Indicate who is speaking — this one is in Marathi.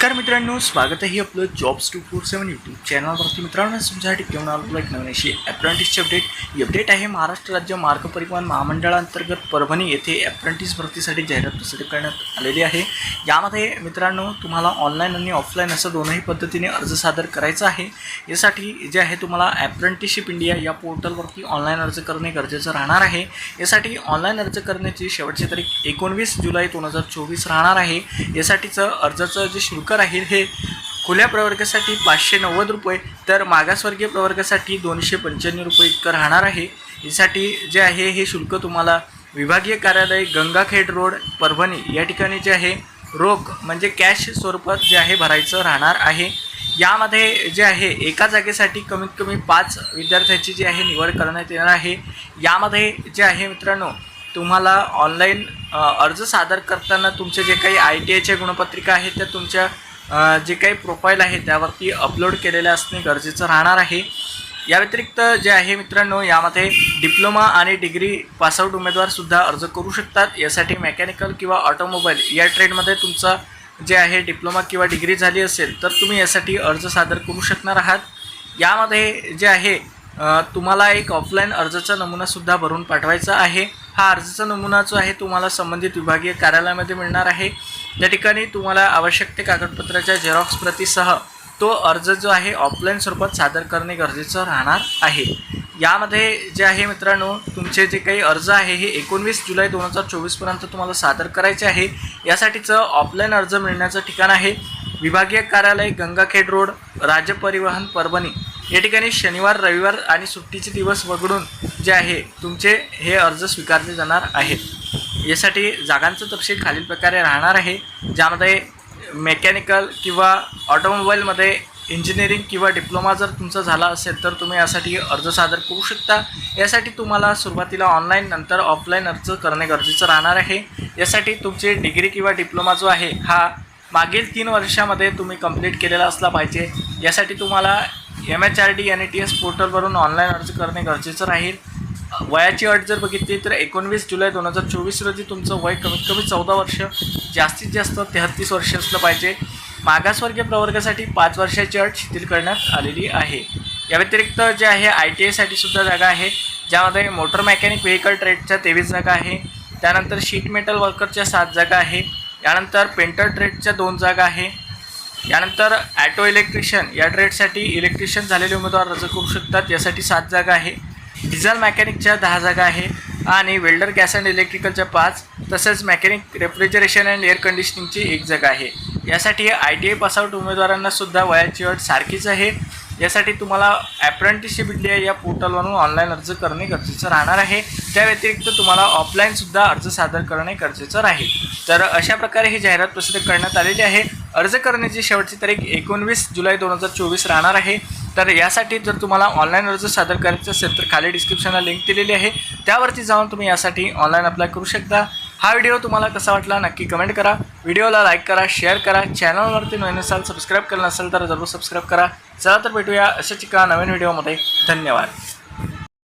Speaker 1: नमस्कार मित्रांनो स्वागत आहे आपलं jobs two four seven YouTube चॅनलवरती मित्रांनो तुमच्यासाठी घेऊन आलो एक नवीन अशी अप्रेंटिसची अपडेट ही अपडेट आहे महाराष्ट्र राज्य मार्ग परिवहन महामंडळांतर्गत परभणी येथे अप्रेंटिस भरतीसाठी जाहिरात प्रसिद्ध करण्यात आलेली आहे. यामध्ये मित्रांनो तुम्हाला ऑनलाईन आणि ऑफलाईन असं दोनही पद्धतीने अर्ज सादर करायचा आहे. यासाठी जे आहे तुम्हाला अप्रेंटिसशिप इंडिया या पोर्टलवरती ऑनलाईन अर्ज करणे गरजेचं राहणार आहे. यासाठी ऑनलाईन अर्ज करण्याची शेवटची तारीख एकोणवीस जुलै दोन हजार चोवीस राहणार आहे. यासाठीचं अर्जाचं जे शुल्क राहील हे खुल्या प्रवर्गासाठी पाचशे नव्वद रुपये तर मागासवर्गीय प्रवर्गासाठी दोनशे पंच्याण्णव रुपये इतकं राहणार आहे. यासाठी जे आहे हे शुल्क तुम्हाला विभागीय कार्यालय गंगाखेड रोड परभणी या ठिकाणी जे आहे रोख म्हणजे कॅश स्वरूपात जे आहे भरायचं राहणार आहे. यामध्ये जे आहे एका जागेसाठी कमीत कमी पाच विद्यार्थ्यांची जी आहे निवड करण्यात येणार आहे. यामध्ये जे आहे मित्रांनो तुम्हाला ऑनलाईन अर्ज सादर करताना तुमचे जे काही आय टी आयच्या गुणपत्रिका आहेत त्या तुमच्या जे काही प्रोफाईल आहे त्यावरती अपलोड केलेल्या असणे गरजेचं राहणार आहे. या व्यतिरिक्त जे आहे मित्रांनो यामध्ये डिप्लोमा आणि डिग्री पासआउट उमेदवारसुद्धा अर्ज करू शकतात. यासाठी मेकॅनिकल किंवा ऑटोमोबाईल या ट्रेडमध्ये तुमचा जे आहे डिप्लोमा किंवा डिग्री झाली असेल तर तुम्ही यासाठी अर्ज सादर करू शकणार आहात. यामध्ये जे आहे तुम्हाला एक ऑफलाईन अर्जाचा नमुनासुद्धा भरून पाठवायचा आहे. हा अर्जाचा नमुना जो आहे तुम्हाला संबंधित विभागीय कार्यालयामध्ये मिळणार आहे. त्या ठिकाणी तुम्हाला आवश्यक ते कागदपत्राच्या झेरॉक्स प्रतीसह तो अर्ज जो आहे ऑफलाईन स्वरूपात सादर करणे गरजेचं राहणार आहे. यामध्ये जे आहे मित्रांनो तुमचे जे काही अर्ज आहे हे एकोणवीस जुलै दोन हजार चोवीसपर्यंत तुम्हाला सादर करायचे आहे. यासाठीचं ऑफलाईन अर्ज मिळण्याचं ठिकाण आहे. विभागीय कार्यालय गंगाखेड रोड राज्य परिवहन परभणी. या ठिकाणी शनिवार रविवार आणि सुट्टीचे दिवस वगळून जे आहे तुमचे हे अर्ज स्वीकारले जाणार आहेत. यासाठी जागांचं तपशील खालील प्रकारे राहणार आहे ज्यामध्ये मेकॅनिकल किंवा ऑटोमोबाईलमध्ये इंजिनिअरिंग किंवा डिप्लोमा जर तुमचा झाला असेल तर तुम्ही यासाठी अर्ज सादर करू शकता. यासाठी तुम्हाला सुरुवातीला ऑनलाईन नंतर ऑफलाईन अर्ज करणे गरजेचं राहणार आहे. यासाठी तुमची डिग्री किंवा डिप्लोमा जो आहे हा मागील तीन वर्षामध्ये तुम्ही कंप्लीट केलेला असला पाहिजे. यासाठी तुम्हाला M H R D N A T S पोर्टलवरून ऑनलाईन अर्ज करणे गरजेचं राहील. वयाची अट जर बघितली तर एकोणवीस जुलै दोन हजार चोवीस रोजी तुमचं वय कमीत कमी चौदा वर्ष जास्तीत जास्त तेहत्तीस वर्ष असलं पाहिजे. मागासवर्गीय प्रवर्गासाठी पाच वर्षाची अट शिथिल करण्यात आलेली आहे. या व्यतिरिक्त जे आहे आय टी आयसाठी सुद्धा जागा आहे. ज्यामध्ये मोटर मेकॅनिक व्हेकल ट्रेडच्या तेवीस जागा आहे. त्यानंतर शीट मेटल वर्करच्या सात जागा आहे. यानंतर पेंटर ट्रेडच्या दोन जागा आहे. यानंतर ॲटो इलेक्ट्रिशियन या ट्रेडसाठी इलेक्ट्रिशियन झालेले उमेदवार अर्ज करू शकतात. यासाठी सात जागा आहे. डिझेल मॅकॅनिकच्या दहा जागा आहे. आणि वेल्डर गॅस अँड इलेक्ट्रिकलच्या पाच. तसेच मॅकॅनिक रेफ्रिजरेशन अँड एअर कंडिशनिंगची एक जागा आहे. यासाठी I T I pass out उमेदवारांनासुद्धा वयाची अट सारखीच आहे. यासाठी तुम्हाला ॲप्रेंटिसशिप इंडिया या पोर्टलवरून ऑनलाईन अर्ज करणे गरजेचं राहणार आहे. त्या व्यतिरिक्त तुम्हाला ऑफलाईनसुद्धा अर्ज सादर करणे गरजेचं राहील. तर अशा प्रकारे ही जाहिरात प्रसिद्ध करण्यात आलेली आहे. अर्ज करण्याची शेवटची तारीख एकोणवीस जुलै दोन हजार चोवीस राहणार आहे. तर यासाठी जर तुम्हाला ऑनलाईन अर्ज सादर करायचा असेल तर खाली डिस्क्रिप्शनला लिंक दिलेली आहे. त्यावरती जाऊन तुम्ही यासाठी ऑनलाईन अप्लाय करू शकता. हा व्हिडिओ तुम्हाला कसा वाटला नक्की कमेंट करा. व्हिडिओला लाईक करा शेअर करा चॅनलवरती नवीन असाल सबस्क्राईब केलं नसेल तर जरूर सबस्क्राईब करा. चला तर भेटूया अशाच एका नवीन व्हिडिओमध्ये. धन्यवाद.